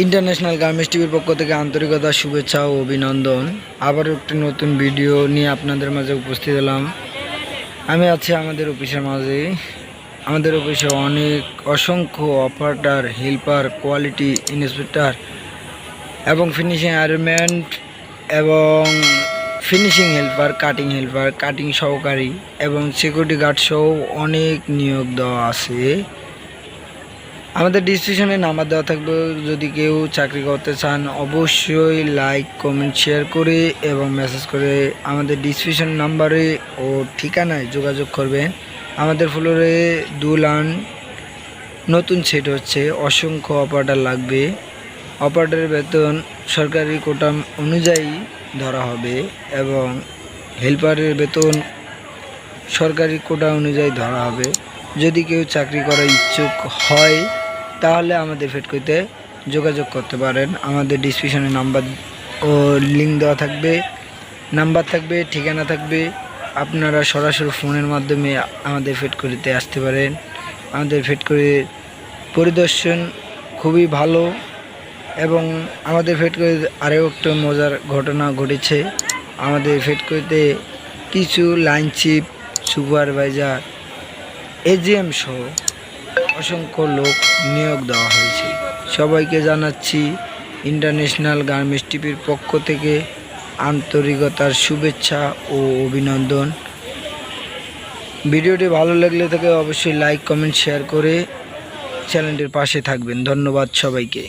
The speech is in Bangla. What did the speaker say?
ইন্টারন্যাশনাল গার্মেন্টস টিভির পক্ষ থেকে আন্তরিকতা, শুভেচ্ছা ও অভিনন্দন। আবারও একটি নতুন ভিডিও নিয়ে আপনাদের মাঝে উপস্থিত হলাম আমি আছি আমাদের অফিসের মাঝে। আমাদের অফিসে অনেক অসংখ্য অপারেটার, হেল্পার, কোয়ালিটি ইন্সপেক্টর এবং ফিনিশিং আয়ারমেন্ট এবং finishing helper, cutting helper, cutting সহকারী এবং সিকিউরিটি গার্ড সহ অনেক নিয়োগ দেওয়া আছে। আমাদের ডিসক্রিপশনে নাম্বার দেওয়া থাকবে। যদি কেউ চাকরি করতে চান, অবশ্যই লাইক কমেন্ট শেয়ার করে এবং মেসেজ করে আমাদের ডিসক্রিপশন নাম্বারে ও ঠিকানায় যোগাযোগ করবেন। আমাদের ফ্লোরে দুলান, নতুন সেট হচ্ছে, অসংখ্য অপারেটার লাগবে। অপারেটারের বেতন সরকারি কোটা অনুযায়ী ধরা হবে এবং হেল্পারের বেতন সরকারি কোটা অনুযায়ী ধরা হবে। যদি কেউ চাকরি করার ইচ্ছুক হয় তাহলে আমাদের ফেটকইতে যোগাযোগ করতে পারেন। আমাদের ডিসক্রিপশনে নাম্বার ও লিঙ্ক দেওয়া থাকবে। নাম্বার থাকবে, ঠিকানা থাকবে। আপনারা সরাসরি ফোনের মাধ্যমে আমাদের ফেটকরিতে আসতে পারেন। আমাদের ফেটকরির পরিদর্শন খুবই ভালো এবং আমাদের ফেটকরির আরও একটা মজার ঘটনা ঘটেছে। আমাদের ফেটকরিতে কিছু লাইন চিপ, সুপারভাইজার এজিএম সহ অসংখ্য লোক নিয়োগ দেওয়া হয়েছে। সবাইকে জানাচ্ছি ইন্টারন্যাশনাল গার্মেন্টস টিভির পক্ষ থেকে আন্তরিকতার শুভেচ্ছা ও অভিনন্দন। ভিডিওটি ভালো লাগলে থেকে অবশ্যই লাইক, কমেন্ট, শেয়ার করে চ্যানেলটির পাশে থাকবেন। ধন্যবাদ সবাইকে।